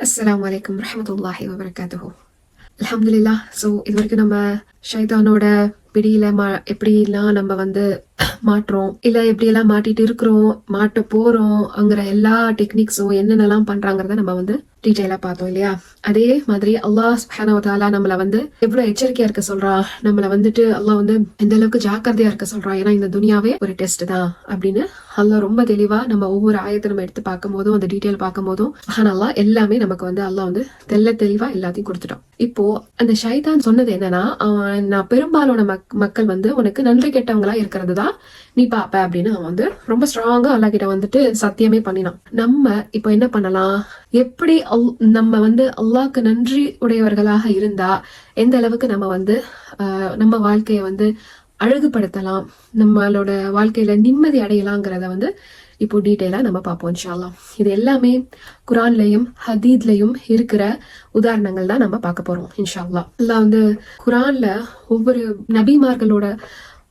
அஸ்லாம் வலைக்கம் ரஹமத்துல்லாஹி வபரகாத்துஹு அலமதுல்லா ஸோ இது வரைக்கும் நம்ம ஷைதானோட பிடியில மா எப்படிலாம் நம்ம வந்து மாட்டுறோம் இல்லை எப்படியெல்லாம் மாட்டிட்டு இருக்கிறோம் மாட்ட போறோம்ங்கிற எல்லா டெக்னிக்ஸும் என்னென்னலாம் பண்ணுறாங்கிறத நம்ம வந்து டீட்டெயிலாக பார்த்தோம் இல்லையா? அதே மாதிரி அல்லாஹ் சுப்ஹானஹு நம்மளை வந்து எவ்வளோ எச்சரிக்கையா இருக்க சொல்றா? நம்மளை வந்துட்டு அல்லாஹ் வந்து எந்த அளவுக்கு ஜாக்கிரதையா இருக்க சொல்றா? ஏன்னா இந்த துனியாவே ஒரு டெஸ்ட் தான் அப்படின்னு அல்லாஹ் ரொம்ப தெளிவா நம்ம ஒவ்வொரு ஆயத்தை நம்ம எடுத்து பார்க்கும் போதும் அந்த டீட்டெயில் பார்க்கும் போதும் எல்லாமே நமக்கு வந்து அல்லாஹ் வந்து தெள்ள தெளிவா எல்லாத்தையும் கொடுத்துட்டோம் இப்போ அந்த ஷைதான் சொன்னது என்னன்னா அவன் நான் பெரும்பாலான மக் மக்கள் வந்து உனக்கு நன்றி கெட்டவங்களா இருக்கிறது தான் நீ பாப்ப அப்படின்னு அவன் வந்து ரொம்ப ஸ்ட்ராங்கா அல்லா கிட்ட வந்துட்டு சத்தியமே பண்ணினான். நம்ம இப்போ என்ன பண்ணலாம்? எப்படி அல்- நம்ம வந்து அல்லாஹ்க்கு நன்றி உடையவர்களாக இருந்தா எந்த அளவுக்கு நம்ம வந்து ஆஹ், நம்ம வாழ்க்கையை வந்து அழகுபடுத்தலாம் நம்மளோட வாழ்க்கையில நிம்மதி அடையலாங்கிறத வந்து இப்போ டீட்டெயிலா நம்ம பார்ப்போம் இன்ஷால்லா இது எல்லாமே குரான்லயும் ஹதீத்லயும் இருக்கிற உதாரணங்கள் தான் நம்ம பார்க்க போறோம் இன்ஷால்லா எல்லாம் வந்து குரான்ல ஒவ்வொரு நபிமார்களோட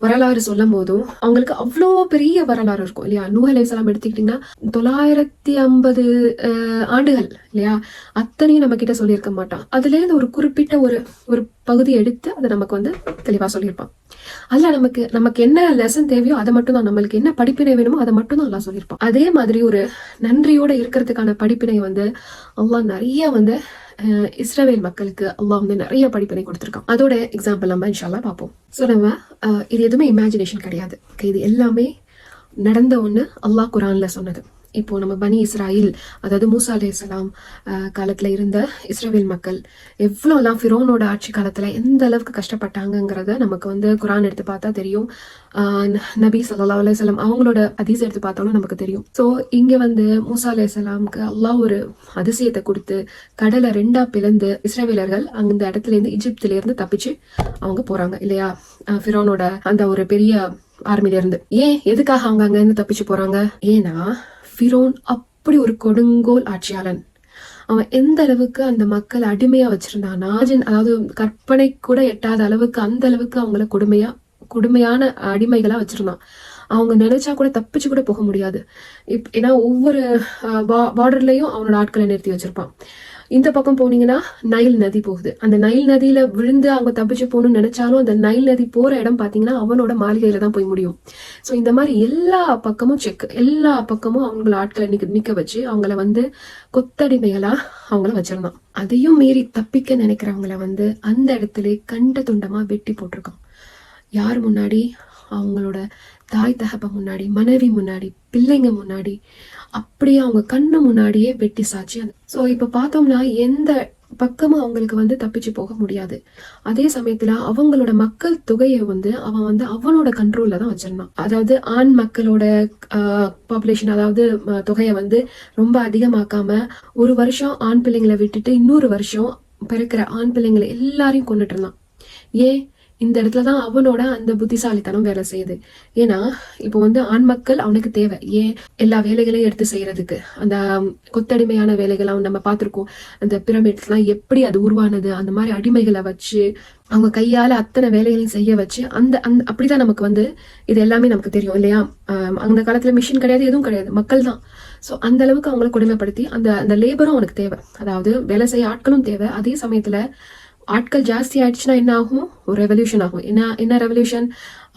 வரலாறு சொல்லும் போதும் அவங்களுக்கு அவ்வளோ பெரிய வரலாறு இருக்கும் இல்லையா? நூஹ் அலைஹிஸ்ஸலாம் எடுத்துக்கிட்டிங்கன்னா தொள்ளாயிரத்தி ஐம்பது ஆண்டுகள் இல்லையா? அத்தனையும் நம்ம கிட்ட சொல்லியிருக்க மாட்டான். அதுலேருந்து ஒரு குறிப்பிட்ட ஒரு ஒரு பகுதி எடுத்து அதை நமக்கு வந்து தெளிவாக சொல்லியிருப்பான். அல்ல நமக்கு நமக்கு என்ன லெசன் தேவையோ அதை மட்டும் தான் நம்மளுக்கு என்ன படிப்பினை வேணுமோ அதை மட்டும் தான் எல்லாம் சொல்லியிருப்பான். அதே மாதிரி ஒரு நன்றியோட இருக்கிறதுக்கான படிப்பினை வந்து அவ்வளோ நிறைய வந்து இஸ்ரேல் மக்களுக்கு அல்லாஹ் வந்து நிறைய படிப்பினை கொடுத்துருக்கான். அதோட எக்ஸாம்பிள் நம்ம இன்ஷால்லா பார்ப்போம். ஸோ நம்ம இது எதுவுமே இமேஜினேஷன் கிடையாது. இது எல்லாமே நடந்த ஒன்று அல்லாஹ் குரான்ல சொன்னது. இப்போ நம்ம பனி இஸ்ராயில் அதாவது மூசா அலைஹிஸ்ஸலாம் அஹ், இருந்த இஸ்ரேல் மக்கள் எவ்வளோலாம் ஃபிரோனோட ஆட்சி காலத்தில் எந்த அளவுக்கு கஷ்டப்பட்டாங்கங்கிறத நமக்கு வந்து குரான் எடுத்து பார்த்தா தெரியும். ந- நபி சல்லா அலைஹி அவங்களோட ஹதீஸ் எடுத்து பார்த்தாலும் நமக்கு தெரியும். ஸோ இங்கே வந்து மூசா அலைஹிஸ்ஸலாம்க்கு அல்லாஹ் ஒரு அதிசயத்தை கொடுத்து கடலை ரெண்டா பிளந்து இஸ்ரேவேலர்கள் அந்த இடத்துல இருந்து தப்பிச்சு அவங்க போகிறாங்க இல்லையா? ஃபிரோனோட அந்த ஒரு பெரிய ஆர்மில இருந்து ஏன்? எதுக்காக அவங்க அங்கேருந்து தப்பிச்சு போகிறாங்க ஏன்னா ஃபிரோன் அப்படி ஒரு கொடுங்கோல் ஆட்சியாளன். அவன் எந்த அளவுக்கு அந்த மக்கள் அடிமையா வச்சிருந்தான்னா ஜின்- அதாவது கற்பனை கூட எட்டாத அளவுக்கு அந்த அளவுக்கு அவங்கள கொடுமையா கொடுமையான அடிமைகளா வச்சிருந்தான். அவங்க நினைச்சா கூட தப்பிச்சு கூட போக முடியாது. இப் ஏன்னா ஒவ்வொரு பார்டர்லயும் அவனோட ஆட்களை நிறுத்தி வச்சிருப்பான். இந்த பக்கம் போனீங்கன்னா நைல் நதி போகுது. அந்த நைல் நதியில விழுந்து அவங்க தப்பிச்சு போகணும்னு நினைச்சாலும் அந்த நைல் நதி போற இடம் பாத்தீங்கன்னா அவனோட மாளிகையில தான் போய் முடியும். ஸோ இந்த மாதிரி எல்லா பக்கமும் செக் எல்லா பக்கமும் அவங்கள ஆட்களை நிக்க நிக்க வச்சு அவங்கள வந்து கொத்தடிமைகளா அவங்கள வச்சிருந்தான் அதையும் மீறி தப்பிக்க நினைக்கிறவங்கள வந்து அந்த இடத்துல கண்ட துண்டமா வெட்டி போட்டிருக்கான். யார் முன்னாடி? அவங்களோட தாய் தகப்ப முன்னாடி மனைவி முன்னாடி பிள்ளைங்க முன்னாடி அப்படியே அவங்க கண்ணு முன்னாடியே வெட்டி சாச்சு. ஸோ இப்போ பார்த்தோம்னா எந்த பக்கமும் அவங்களுக்கு வந்து தப்பிச்சு போக முடியாது. அதே சமயத்துல அவங்களோட மக்கள் தொகையை வந்து அவன் வந்து அவனோட கண்ட்ரோல்ல தான் வச்சிருந்தான். அதாவது ஆண் மக்களோட பாப்புலேஷன் அதாவது தொகையை வந்து ரொம்ப அதிகமாக்காம ஒரு வருஷம் ஆண் பிள்ளைங்களை விட்டுட்டு இன்னொரு வருஷம் பிறக்கிற ஆண் பிள்ளைங்களை எல்லாரையும் கொண்டுட்டு இருந்தான். ஏன்? இந்த இடத்துல தான் அவனோட அந்த புத்திசாலித்தனம் வேலை செய்யுது. ஏன்னா இப்போ வந்து ஆண் மக்கள் அவனுக்கு தேவை. ஏன் எல்லா வேலைகளையும் எடுத்து செய்யறதுக்கு? அந்த கொத்தடிமையான வேலைகள் அவன் நம்ம பார்த்திருக்கோம். அந்த பிரமிட்ஸ்லாம் எப்படி அது உருவானது? அந்த மாதிரி அடிமைகளை வச்சு அவங்க கையால அத்தனை வேலைகளையும் செய்ய வச்சு அந்த அந்த அப்படிதான் நமக்கு வந்து இது எல்லாமே நமக்கு தெரியும் இல்லையா? அந்த காலத்துல மிஷின் கிடையாது எதுவும் கிடையாது. மக்கள் தான். ஸோ அந்த அளவுக்கு அவங்களை கொடுமைப்படுத்தி அந்த அந்த லேபரும் அவனுக்கு தேவை. அதாவது வேலை செய்ய ஆட்களும் தேவை. அதே சமயத்துல ஆட்கள் ஜாஸ்தி ஆயிடுச்சுன்னா என்ன ஆகும்? ஒரு ரெவல்யூஷன் ஆகும். என்ன என்ன ரெவல்யூஷன்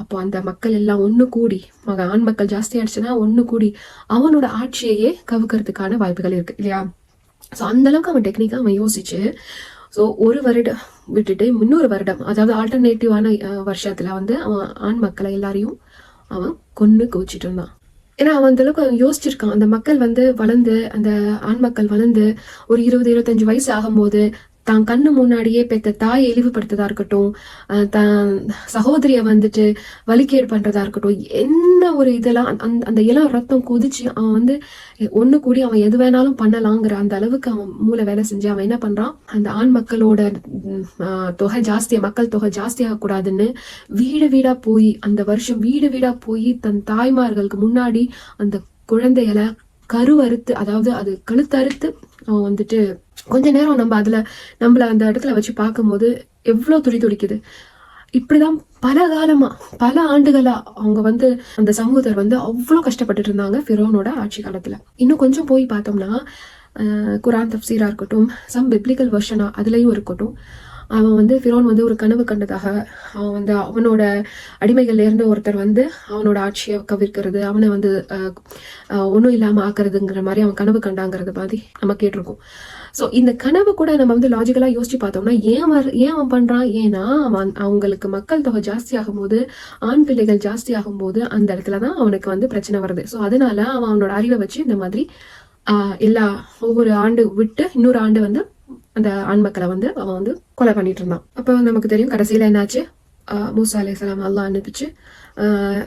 அப்போ அந்த மக்கள் எல்லாம் ஒன்று கூடி மக ஆண் மக்கள் ஜாஸ்தி ஆயிடுச்சுன்னா ஒன்று கூடி அவனோட ஆட்சியையே கவுக்கிறதுக்கான வாய்ப்புகள் இருக்கு இல்லையா? ஸோ அந்த அளவுக்கு அவன் டெக்னிக்காக அவன் யோசிச்சு ஸோ ஒரு வருடம் விட்டுட்டு இன்னொரு வருடம் அதாவது ஆல்டர்னேட்டிவான வருஷத்தில் வந்து அவன் ஆண் மக்களை எல்லாரையும் அவன் கொன்று குவிச்சிட்டு இருந்தான். ஏன்னா அவன் அந்த அளவுக்கு அவன் யோசிச்சிருக்கான். அந்த மக்கள் வந்து வளர்ந்து அந்த ஆண் மக்கள் வளர்ந்து ஒரு இருபது இருபத்தஞ்சு வயசு ஆகும்போது தான் கண்ணு முன்னாடியே பெத்த தாயை இழிவுபடுத்ததா இருக்கட்டும் தன் தான் சகோதரியை வந்துட்டு வலிக்கேடு பண்றதா இருக்கட்டும் என்ன ஒரு இதெல்லாம் அந்த- அந்த இளம் ரத்தம் கொதிச்சு அவன் வந்து ஒண்ணு கூடி அவன் எது வேணாலும் பண்ணலாங்கிற அந்த அளவுக்கு அவன் மூளை வேலை செஞ்சு அவன் என்ன பண்றான்? அந்த ஆண் மக்களோட தொகை ஜாஸ்தியா மக்கள் தொகை ஜாஸ்தியாக கூடாதுன்னு வீடு வீடா போய் அந்த வருஷம் வீடு வீடா போய் தன் தாய்மார்களுக்கு முன்னாடி அந்த குழந்தைகளை கருவறுத்து அதாவது அது கழுத்தறுத்து அவன் வந்துட்டு கொஞ்ச நேரம் நம்ம அதுல நம்மள அந்த இடத்துல வச்சு பார்க்கும்போது எவ்வளவு துடி துடிக்குது. இப்படிதான் பல காலமா பல ஆண்டுகளா அவங்க வந்து அந்த சமூகத்தர் வந்து அவ்வளோ கஷ்டப்பட்டுட்டு இருந்தாங்க ஃபிரோனோட ஆட்சி காலத்துல. இன்னும் கொஞ்சம் போய் பார்த்தோம்னா குரான் தப்சீரா இருக்கட்டும் சம் பிப்ளிக்கல் வெர்ஷனா அதுலயும் இருக்கட்டும். அவன் வந்து ஃபிரோன் வந்து ஒரு கனவு கண்டதாக அவன் வந்து அவனோட அடிமைகள்ல இருந்து ஒருத்தர் வந்து அவனோட ஆட்சியை கவிர்க்கிறது அவனை வந்து ஒன்றும் இல்லாமல் ஆக்குறதுங்கிற மாதிரி அவன் கனவு கண்டாங்கிறது மாதிரி நம்ம கேட்டிருக்கோம். ஸோ இந்த கனவு கூட நம்ம வந்து லாஜிக்கலாக யோசிச்சு பார்த்தோம்னா ஏன் வர ஏன் அவன் பண்ணுறான் ஏன்னா அவன் அவங்களுக்கு மக்கள் தொகை ஜாஸ்தி ஆகும்போது ஆண் பிள்ளைகள் ஜாஸ்தி ஆகும்போது அந்த இடத்துல தான் அவனுக்கு வந்து பிரச்சனை வருது. ஸோ அதனால அவன் அவனோட அறிவை வச்சு இந்த மாதிரி எல்லா ஒவ்வொரு ஆண்டு விட்டு இன்னொரு ஆண்டு வந்து அந்த ஆண் மக்களை வந்து அவன் வந்து கொலை பண்ணிட்டு இருந்தான். அப்போ நமக்கு தெரியும் கடைசியில் என்னாச்சு? மூசா அலிஸ்லாம் அல்லாஹ் அனுப்பிச்சு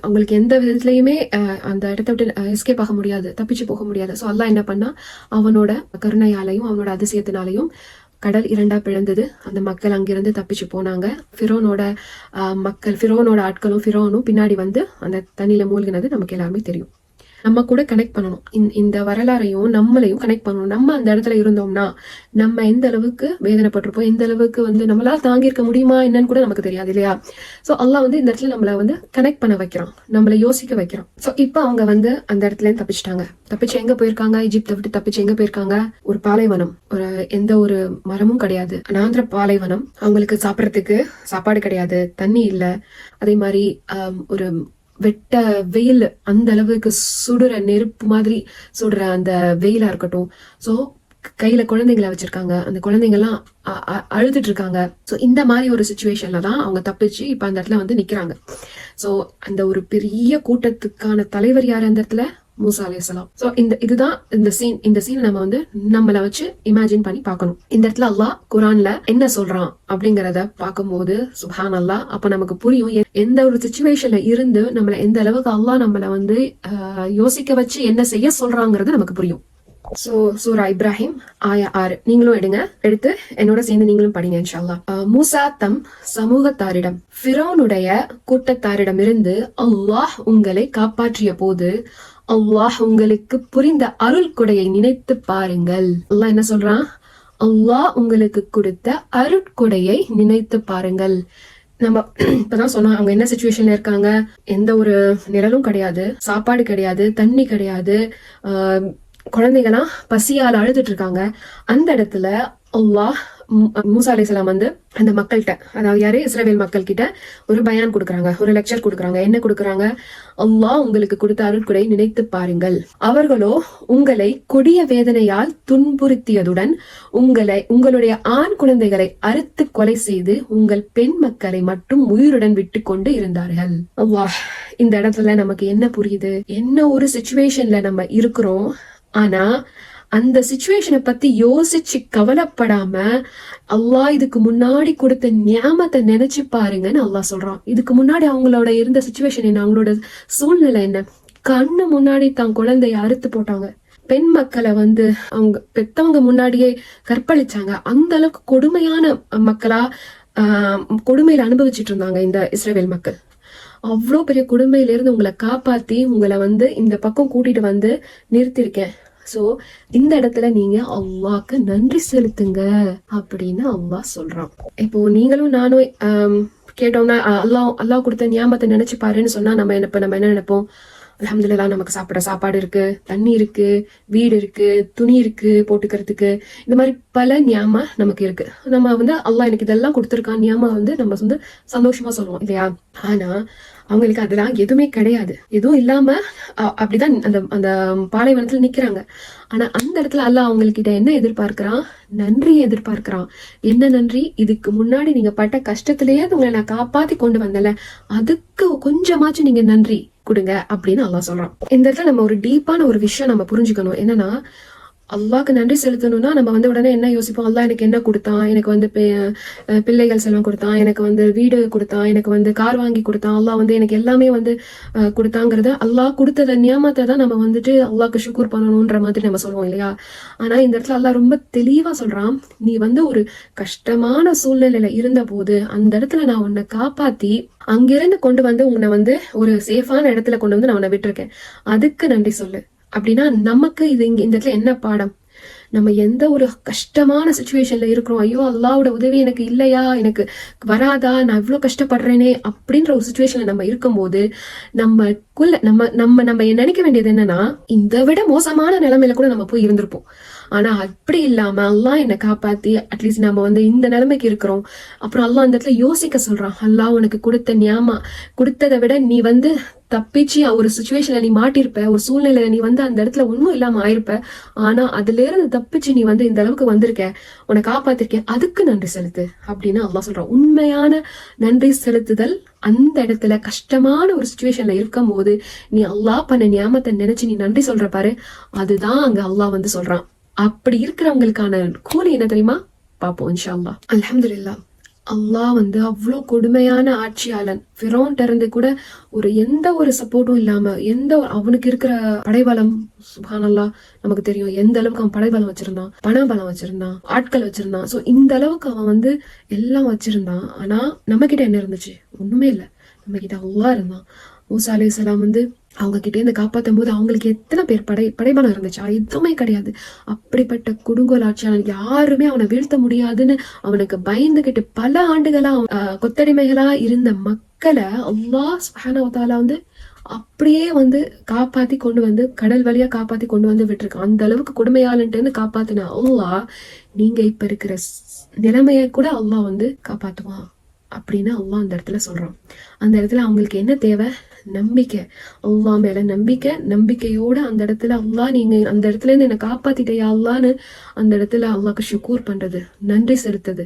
அவங்களுக்கு எந்த விதத்துலையுமே அந்த இடத்த விட்டு எஸ்கேப் ஆக முடியாது தப்பிச்சு போக முடியாது. ஸோ அல்லா என்ன பண்ணா அவனோட கருணையாலையும் அவனோட அதிசயத்தினாலையும் கடல் இரண்டா பிழந்தது அந்த மக்கள் அங்கிருந்து தப்பிச்சு போனாங்க. ஃபிரோனோட மக்கள் ஃபிரோனோட ஆட்களும் ஃபிரோனும் பின்னாடி வந்து அந்த தண்ணியில மூழ்கினது நமக்கு எல்லாருமே தெரியும். நம்ம கூட கனெக்ட் பண்ணணும். இந்த- இந்த வரலாறையும் நம்மளையும் கனெக்ட் பண்ணணும். நம்ம அந்த இடத்துல இருந்தோம்னா நம்ம எந்த அளவுக்கு வேதனைப்பட்டிருப்போம் எந்த அளவுக்கு வந்து நம்மளால தாங்கியிருக்க முடியுமா என்னன்னு கூட நமக்கு தெரியாது இல்லையா? சோ அல்லாஹ் வந்து இந்த இடத்துல நம்மள வந்து கனெக்ட் பண்ண வைக்கிறான். நம்மளை யோசிக்க வைக்கிறான். சோ இப்போ அவங்க வந்து அந்த இடத்துல தப்பிச்சிட்டாங்க. தப்பிச்சு எங்க போயிருக்காங்க? ஈஜிப்தை விட்டு தப்பிச்சு எங்க போயிருக்காங்க? ஒரு பாலைவனம். ஒரு எந்த ஒரு மரமும் கிடையாது. அனாந்திர பாலைவனம். அவங்களுக்கு சாப்பிட்றதுக்கு சாப்பாடு கிடையாது. தண்ணி இல்லை. அதே மாதிரி ஒரு வெட்ட வெயில் அந்த அளவுக்கு சுடுற நெருப்பு மாதிரி சுடுற அந்த வெயிலா இருக்கட்டும். ஸோ கையில குழந்தைங்களை வச்சிருக்காங்க. அந்த குழந்தைங்கெல்லாம் அ- அ- அழுதுட்டு இருக்காங்க ஸோ இந்த மாதிரி ஒரு சுச்சுவேஷன்ல தான் அவங்க தப்பிச்சு இப்போ அந்த இடத்துல வந்து நிக்கிறாங்க. ஸோ அந்த ஒரு பெரிய கூட்டத்துக்கான தலைவர் யார் அந்த இடத்துல? மூசா அலையாம் ஸோ இந்த இதுதான் இந்த சீன் இந்த சீன் நம்ம வந்து நம்மள வச்சு இமேஜின் பண்ணி பார்க்கணும். இந்த இடத்துல அல்லாஹ் குரான்ல என்ன சொல்றான் அப்படிங்கறத பார்க்கும்போது சுஹான் அல்லாஹ் அப்ப நமக்கு புரியும் எ- எந்த ஒரு சுச்சுவேஷன்ல இருந்து நம்மள எந்த அளவுக்கு அல்லாஹ் நம்மள வந்து ஆஹ், யோசிக்க வச்சு என்ன செய்ய சொல்றாங்கிறது நமக்கு புரியும். சோ சூரா இப்ராஹிம் ஆயா ஆறு. நீங்களும் எடுங்க. எடுத்து என்னோட சேர்ந்து நீங்களும் படிங்க இன்ஷால்லா மூசா தம் சமூகத்தாரிடம் ஃபிரோனுடைய கூட்டத்தாரிடமிருந்து அல்லாஹ் உங்களை காப்பாற்றிய போது அல்லாஹ் உங்களுக்கு புரிந்த அருள் கொடையை நினைத்து பாருங்கள். அல்லாஹ் என்ன சொல்றான்? அல்லாஹ் உங்களுக்கு கொடுத்த அருட்கொடையை நினைத்து பாருங்கள். நம்ம இப்பதான் சொன்னோம் அவங்க என்ன சுச்சுவேஷன்ல இருக்காங்க? எந்த ஒரு நிழலும் கிடையாது சாப்பாடு கிடையாது தண்ணி கிடையாது ஆஹ் பசியால் அழுதுட்டு இருக்காங்க. அந்த இடத்துல அல்லாஹ் மூசா அலிசலாம் வந்து அந்த மக்கள்கிட்ட அதாவது யாரு? இஸ்ரேவேல் மக்கள் கிட்ட ஒரு பயான் கொடுக்குறாங்க ஒரு லெக்சர் கொடுக்குறாங்க. என்ன கொடுக்குறாங்க? அல்லாஹ் உங்களுக்கு கொடுத்த அருட்குடை நினைத்து பாருங்கள். அவர்களோ உங்களை கொடிய வேதனையால் துன்புறுத்தியதுடன் உங்களை உங்களுடைய ஆண் குழந்தைகளை அறுத்து கொலை செய்து உங்கள் பெண் மக்களை மட்டும் உயிருடன் விட்டு கொண்டு இருந்தார்கள். அல்லாஹ் இந்த இடத்துல நமக்கு என்ன புரியுது? என்ன ஒரு சுச்சுவேஷன்ல நம்ம இருக்கிறோம். ஆனா அந்த சுச்சுவேஷனை பத்தி யோசிச்சு கவலைப்படாம அல்லாஹ் இதுக்கு முன்னாடி கொடுத்த ஞாபகத்தை நினைச்சு பாருங்கன்னு அல்லாஹ் சொல்றான். இதுக்கு முன்னாடி அவங்களோட இருந்த சுச்சுவேஷன் என்ன? அவங்களோட சூழ்நிலை என்ன? கண்ணு முன்னாடி தான் குழந்தைய அறுத்து போட்டாங்க. பெண் மக்களை வந்து அவங்க பெத்தவங்க முன்னாடியே கற்பழிச்சாங்க. அந்த அளவுக்கு கொடுமையான மக்களா ஆஹ் கொடுமையில அனுபவிச்சுட்டு இருந்தாங்க இந்த இஸ்ரேல் மக்கள். அவ்வளோ பெரிய கொடுமையில இருந்து உங்களை காப்பாத்தி உங்களை வந்து இந்த பக்கம் கூட்டிட்டு வந்து நிறுத்திருக்கேன் சோ இந்த இடத்துல நீங்க அவ்வாக்கு நன்றி செலுத்துங்க அப்படின்னு அவ்வா சொல்றான். இப்போ நீங்களும் நானும் கேட்டோம்னா அஹ், அல்லாஹ் அல்லாஹ் கொடுத்த ஞாபகத்தை நினைச்சு பாருன்னு சொன்னா நம்ம என்ன நம்ம என்ன நினைப்போம்? அல்ஹம்துலில்லாஹ் நமக்கு சாப்பிட சாப்பாடு இருக்கு தண்ணி இருக்கு வீடு இருக்கு துணி இருக்கு போட்டுக்கிறதுக்கு. இந்த மாதிரி பல ஞாபகம் நமக்கு இருக்கு. நம்ம வந்து அல்லாஹ் எனக்கு இதெல்லாம் கொடுத்துருக்கான். ஞாபகம் வந்து நம்ம வந்து சந்தோஷமா சொல்லுவோம் இல்லையா? ஆனா அவங்களுக்கு அதெல்லாம் எதுவுமே கிடையாது. எதுவும் இல்லாம அப்படிதான் அந்த அந்த பாலைவனத்துல நிக்கிறாங்க. ஆனா அந்த இடத்துல அல்லாஹ் அவங்கக்கிட்ட என்ன எதிர்பார்க்கிறான்? நன்றியை எதிர்பார்க்கிறான். என்ன நன்றி? இதுக்கு முன்னாடி நீங்க பட்ட கஷ்டத்திலேயே உங்களை நான் காப்பாத்தி கொண்டு வந்தல அதுக்கு கொஞ்சமாச்சும் நீங்க நன்றி கொடுங்க அப்படின்னு அல்லாஹ் சொல்றான். இந்த இடத்துல நம்ம ஒரு டீப்பான ஒரு விஷயம் நம்ம புரிஞ்சுக்கணும். என்னன்னா அல்லாவுக்கு நன்றி செலுத்தணும்னா நம்ம வந்து உடனே என்ன யோசிப்போம்? அல்லா எனக்கு என்ன கொடுத்தான்? எனக்கு வந்து பிள்ளைகள் செல்வம் கொடுத்தான். எனக்கு வந்து வீடு கொடுத்தான். எனக்கு வந்து கார் வாங்கி கொடுத்தான். அல்லாஹ் வந்து எனக்கு எல்லாமே வந்து கொடுத்தாங்கிறத அல்லாஹ் கொடுத்தத நியமத்தை தான் நம்ம வந்துட்டு அல்லாஹ்க்கு ஷுக்கூர் பண்ணணுன்ற மாதிரி நம்ம சொல்லுவோம் இல்லையா? ஆனா இந்த இடத்துல அல்லாஹ் ரொம்ப தெளிவா சொல்கிறான் நீ வந்து ஒரு கஷ்டமான சூழ்நிலையில இருந்த போது அந்த இடத்துல நான் உன்னை காப்பாத்தி அங்கிருந்து கொண்டு வந்து உன்னை வந்து ஒரு சேஃபான இடத்துல கொண்டு வந்து நான் உன்னை விட்டுருக்கேன். அதுக்கு நன்றி சொல்லு. அப்படின்னா நமக்கு இது இங்க இந்த இடத்துல என்ன பாடம்? நம்ம எந்த ஒரு கஷ்டமான சுச்சுவேஷன்ல இருக்கிறோம். ஐயோ அல்லாவோட உதவி எனக்கு இல்லையா? எனக்கு வராதா? நான் இவ்வளவு கஷ்டப்படுறேனே அப்படின்ற ஒரு சுச்சுவேஷன்ல நம்ம இருக்கும்போது நம்மக்குள்ள நம்ம நம்ம நம்ம நினைக்க வேண்டியது என்னன்னா இந்த விட மோசமான நிலைமையில கூட நம்ம போய் இருந்திருப்போம். ஆனா அப்படி இல்லாம அல்லா என்னை காப்பாத்தி அட்லீஸ்ட் நம்ம வந்து இந்த நிலைமைக்கு இருக்கிறோம். அப்புறம் அல்லா அந்த இடத்துல யோசிக்க சொல்றான். அல்லாஹ் உனக்கு கொடுத்த நியாமா கொடுத்ததை விட நீ வந்து தப்பிச்சு ஒரு சுச்சுவேஷன்ல நீ மாட்டிருப்ப ஒரு சூழ்நிலையில நீ வந்து அந்த இடத்துல ஒண்ணும் இல்லாம ஆயிருப்ப. ஆனா அதுல இருந்து தப்பிச்சு நீ வந்து இந்த அளவுக்கு வந்திருக்க. உன்னை காப்பாத்திருக்க. அதுக்கு நன்றி செலுத்து அப்படின்னு அல்லாஹ் சொல்றான். உண்மையான நன்றி செலுத்துதல் அந்த இடத்துல கஷ்டமான ஒரு சுச்சுவேஷன்ல இருக்கும் போது நீ அல்லாஹ் பண்ண நியாமத்தை நினைச்சு நீ நன்றி சொல்ற பாரு. அதுதான் அங்க அல்லாஹ் வந்து சொல்றான். அப்படி இருக்கிறவங்களுக்கான கூலி என்ன தெரியுமா? பாப்போம் இன்ஷால்லா அல்லாஹ் அல்லாஹ் வந்து அவ்வளோ கொடுமையான ஆட்சியாளன். ஃபிரோன்ட்ட இருந்து கூட ஒரு எந்த ஒரு சப்போர்ட்டும் இல்லாம எந்த ஒரு- அவனுக்கு இருக்கிற படைபலம் சுபானல்லா நமக்கு தெரியும். எந்த அளவுக்கு அவன் படைபலம் வச்சிருந்தான் பண பலம் வச்சிருந்தான் ஆட்கள் வச்சிருந்தான். சோ இந்த அளவுக்கு அவன் வந்து எல்லாம் வச்சிருந்தான். ஆனா நம்ம கிட்ட என்ன இருந்துச்சு? ஒண்ணுமே இல்லை. நம்ம கிட்ட அல்லாஹ் இருந்தான். மூசா அலைஹிஸ்ஸலாம் வந்து அவங்க கிட்டே இருந்து காப்பாத்தும் போது அவங்களுக்கு எத்தனை பேர் படை படைபலம் இருந்துச்சா? எதுவுமே கிடையாது. அப்படிப்பட்ட கொடுங்கோல் ஆட்சியாளன் யாருமே அவனை வீழ்த்த முடியாதுன்னு அவனுக்கு பயந்துகிட்டு பல ஆண்டுகளா கொத்தடிமைகளா இருந்த மக்களை அல்லாஹ் சுப்ஹானஹு வந்து அப்படியே வந்து காப்பாத்தி கொண்டு வந்து கடல் வழியா காப்பாத்தி கொண்டு வந்து விட்டுருக்கான் அந்த அளவுக்கு கொடுமையாளன்ட்டு இருந்து காப்பாத்தின நீங்க இப்ப இருக்கிற நிலைமையை கூட அல்லாஹ் வந்து காப்பாத்துவான் அப்படின்னு அல்லாஹ் அந்த இடத்துல சொல்றான். அந்த இடத்துல அவங்களுக்கு என்ன தேவை? நம்பிக்கை. அல்லா மேல நம்பிக்கை. நம்பிக்கையோட அந்த இடத்துல அல்லா நீங்க அந்த இடத்துல இருந்து என்னை காப்பாத்திட்டயா அல்லான்னு அந்த இடத்துல அல்லாக்கு ஷுக்கூர் பண்றது நன்றி செலுத்துது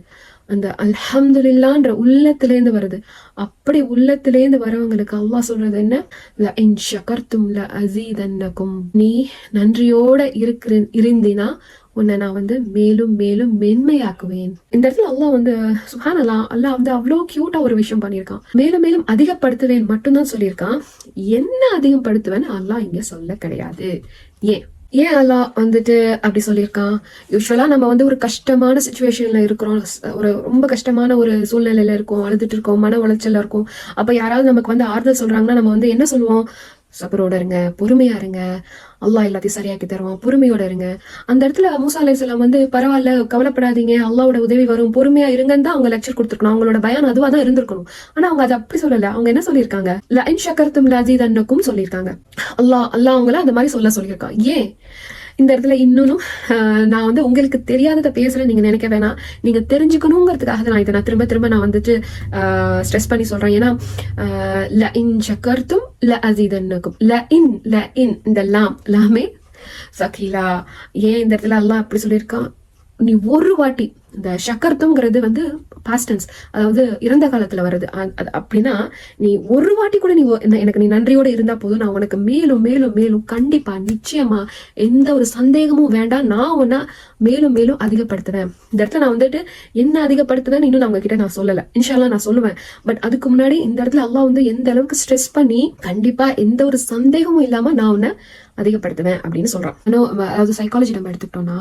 அந்த அல்ஹம்துல்லான்ற உள்ளத்திலேருந்து வருது அப்படி உள்ளத்திலேருந்து வரவங்களுக்கு அல்லாஹ் சொல்றது என்ன? ல இன் ஷகர்த்தும் ல அசீதன்னக்கும் நீ நன்றியோட இருக்கிற இருந்தினா உன்னை நான் வந்து மேலும் மேலும் மென்மையாக்குவேன். இந்த இடத்துல அல்லா வந்து சுஹான் அல்லா அல்லா வந்து அவ்வளோ கியூட்டா ஒரு விஷயம் பண்ணியிருக்கான். மேலும் மேலும் அதிகப்படுத்துவேன் மட்டும்தான் சொல்லியிருக்கான். என்ன அதிகப்படுத்துவேன்னு அல்லா இங்க சொல்ல கிடையாது. ஏன்? ஏன் அல்லாஹ் வந்துட்டு அப்படி சொல்லியிருக்கான்? யூஸ்வலா நம்ம வந்து ஒரு கஷ்டமான சுச்சுவேஷன்ல இருக்கிறோம். ஒரு ரொம்ப கஷ்டமான ஒரு சூழ்நிலையில இருக்கோம். அழுதுட்டு இருக்கோம். மன உளைச்சல்ல இருக்கும். அப்ப யாராவது நமக்கு வந்து ஆறுதல் சொல்றாங்கன்னா நம்ம வந்து என்ன சொல்லுவோம்? சபரோட இருங்க பொறுமையா இருங்க. அல்லாஹ் எல்லாத்தையும் சரியாக்கி தருவான் பொறுமையோட இருங்க. அந்த இடத்துல மூசா அலைஹிஸ்ஸலாம் வந்து பரவாயில்ல கவலைப்படாதீங்க அல்லாவோட உதவி வரும் பொறுமையா இருங்கன்னு தான் அவங்க லெக்சர் கொடுத்துருக்கணும். அவங்களோட பயம் அதுவா தான் இருந்திருக்கணும். ஆனா அவங்க அதை அப்படி சொல்லல. அவங்க என்ன சொல்லியிருக்காங்க? லைன் ஷக்கர்த்தும் லஜீதன்னுக்கும் சொல்லியிருக்காங்க. அல்லாஹ் அல்லாஹ் அவங்கள அந்த மாதிரி சொல்ல சொல்லியிருக்கான். ஏன்? இந்த இடத்துல இன்னொன்னும் ஆஹ், நான் வந்து உங்களுக்கு தெரியாததை பேசுறேன் நீங்க நினைக்க வேணாம். நீங்க தெரிஞ்சுக்கணுங்கிறதுக்காக நான் இதை நான் திரும்ப திரும்ப நான் வந்துட்டு ஸ்ட்ரெஸ் பண்ணி சொல்றேன். ஏன்னா ஆஹ், ல இன் ஷக்கர்த்தும் ல அசீதன்னுக்கும் ல இன் ல இன் இந்த லாம் லாமே. சகிலா ஏன் இந்த இடத்துல எல்லாம் அப்படி சொல்லியிருக்கான்? நீ ஒரு வாட்டி இந்த ஷக்கர்த்துங்கிறது வந்து பாஸ்டன்ஸ் அதாவது இறந்த காலத்துல வருது அது அப்படின்னா நீ ஒரு வாட்டி கூட நீ எனக்கு நீ நன்றியோட இருந்தா போதும். நான் உனக்கு மேலும் மேலும் மேலும் கண்டிப்பா நிச்சயமா எந்த ஒரு சந்தேகமும் வேண்டாம். நான் உன்னை மேலும் மேலும் அதிகப்படுத்துவேன் இந்த இடத்துல நான் வந்துட்டு என்ன அதிகப்படுத்துவேன்னு இன்னும் நான் உங்ககிட்ட நான் சொல்லல. இன்ஷால்லா நான் சொல்லுவேன். பட் அதுக்கு முன்னாடி இந்த இடத்துல அல்லா வந்து எந்த அளவுக்கு ஸ்ட்ரெஸ் பண்ணி கண்டிப்பா எந்த ஒரு சந்தேகமும் இல்லாம நான் உன்னை அதிகப்படுத்துவேன் அப்படின்னு சொல்றான். அதாவது சைக்காலஜி நம்ம எடுத்துக்கிட்டோம்னா